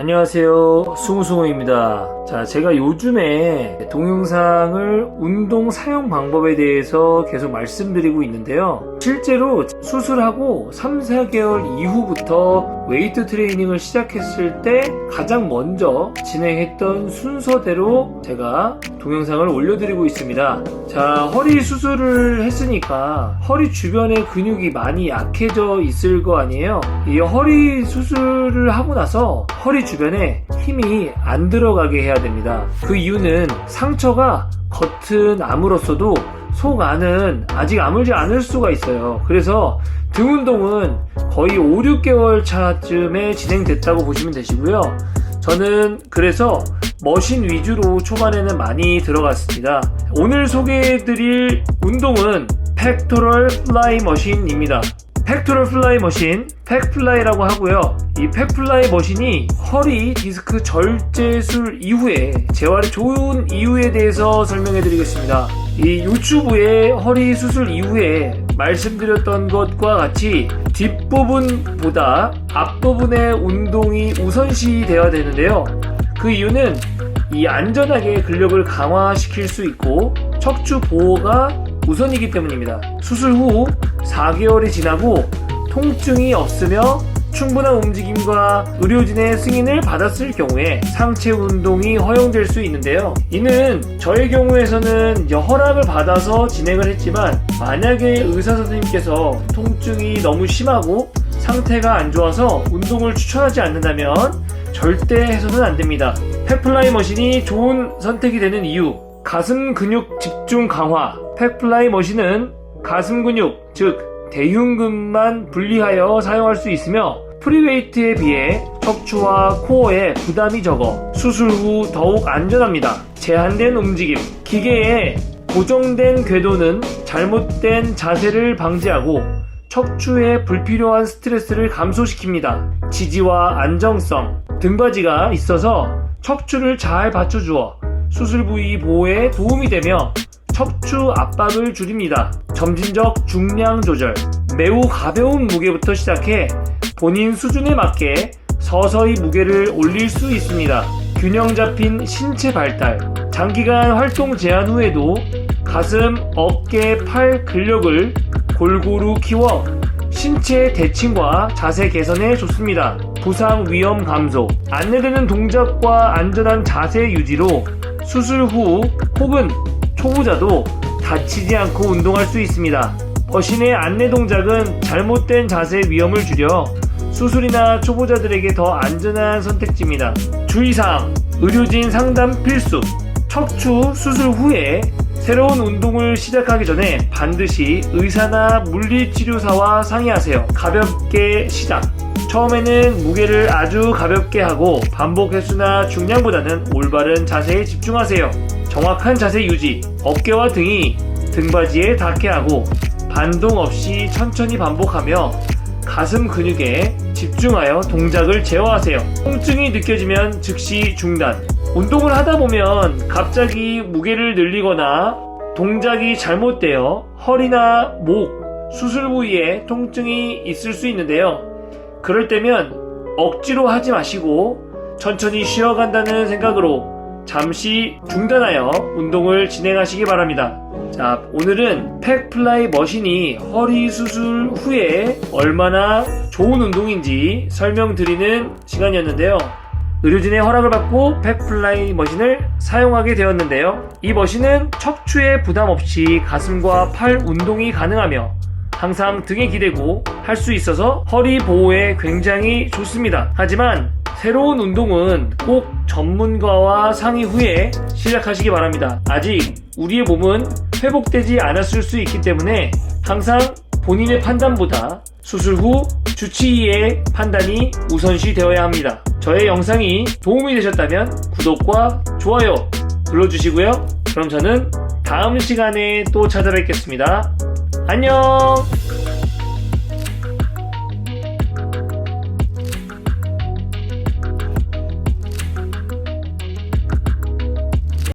안녕하세요. 숭우숭우입니다. 자, 제가 요즘에 동영상을 운동 사용 방법에 대해서 계속 말씀드리고 있는데요. 실제로 수술하고 3, 4개월 이후부터 웨이트 트레이닝을 시작했을 때 가장 먼저 진행했던 순서대로 제가 동영상을 올려드리고 있습니다. 자, 허리 수술을 했으니까 허리 주변의 근육이 많이 약해져 있을 거 아니에요? 이 허리 수술을 하고 나서 허리 주변에 힘이 안 들어가게 해야 됩니다. 그 이유는 상처가 겉은 아물었어도 속 안은 아직 아물지 않을 수가 있어요. 그래서 등 운동은 거의 5, 6개월 차쯤에 진행됐다고 보시면 되시고요. 저는 그래서 머신 위주로 초반에는 많이 들어갔습니다. 오늘 소개해드릴 운동은 팩토럴 플라이 머신입니다. 팩토럴 플라이 머신, 팩플라이라고 하고요. 이 팩플라이 머신이 허리 디스크 절제술 이후에 재활이 좋은 이유에 대해서 설명해 드리겠습니다. 이 유튜브의 허리 수술 이후에 말씀드렸던 것과 같이 뒷부분보다 앞부분의 운동이 우선시 되어야 되는데요. 그 이유는 이 안전하게 근력을 강화시킬 수 있고 척추 보호가 우선이기 때문입니다. 수술 후 4개월이 지나고 통증이 없으며 충분한 움직임과 의료진의 승인을 받았을 경우에 상체 운동이 허용될 수 있는데요. 이는 저의 경우에서는 허락을 받아서 진행을 했지만 만약에 의사 선생님께서 통증이 너무 심하고 상태가 안 좋아서 운동을 추천하지 않는다면 절대 해서는 안 됩니다. 팩플라이 머신이 좋은 선택이 되는 이유 가슴 근육 집중 강화 팩플라이 머신은 가슴 근육 즉 대흉근만 분리하여 사용할 수 있으며 프리웨이트에 비해 척추와 코어에 부담이 적어 수술 후 더욱 안전합니다. 제한된 움직임 기계에 고정된 궤도는 잘못된 자세를 방지하고 척추에 불필요한 스트레스를 감소시킵니다. 지지와 안정성 등받이가 있어서 척추를 잘 받쳐주어 수술 부위 보호에 도움이 되며 척추 압박을 줄입니다. 점진적 중량 조절, 매우 가벼운 무게부터 시작해 본인 수준에 맞게 서서히 무게를 올릴 수 있습니다. 균형 잡힌 신체 발달, 장기간 활동 제한 후에도 가슴, 어깨, 팔 근력을 골고루 키워 신체 대칭과 자세 개선에 좋습니다. 부상 위험 감소, 안내되는 동작과 안전한 자세 유지로 수술 후 혹은 초보자도 다치지 않고 운동할 수 있습니다. 머신의 안내 동작은 잘못된 자세 위험을 줄여 수술이나 초보자들에게 더 안전한 선택지입니다. 주의사항, 의료진 상담 필수. 척추 수술 후에 새로운 운동을 시작하기 전에 반드시 의사나 물리치료사와 상의하세요. 가볍게 시작. 처음에는 무게를 아주 가볍게 하고 반복 횟수나 중량보다는 올바른 자세에 집중하세요. 정확한 자세 유지, 어깨와 등이 등받이에 닿게 하고 반동 없이 천천히 반복하며 가슴 근육에 집중하여 동작을 제어하세요. 통증이 느껴지면 즉시 중단. 운동을 하다 보면 갑자기 무게를 늘리거나 동작이 잘못되어 허리나 목, 수술 부위에 통증이 있을 수 있는데요. 그럴 때면 억지로 하지 마시고 천천히 쉬어간다는 생각으로 잠시 중단하여 운동을 진행하시기 바랍니다. 자, 오늘은 팩플라이 머신이 허리 수술 후에 얼마나 좋은 운동인지 설명드리는 시간이었는데요. 의료진의 허락을 받고 팩플라이 머신을 사용하게 되었는데요. 이 머신은 척추에 부담 없이 가슴과 팔 운동이 가능하며 항상 등에 기대고 할 수 있어서 허리 보호에 굉장히 좋습니다. 하지만 새로운 운동은 꼭 전문가와 상의 후에 시작하시기 바랍니다. 아직 우리의 몸은 회복되지 않았을 수 있기 때문에 항상 본인의 판단보다 수술 후 주치의의 판단이 우선시 되어야 합니다. 저의 영상이 도움이 되셨다면 구독과 좋아요 눌러주시고요. 그럼 저는 다음 시간에 또 찾아뵙겠습니다. 안녕!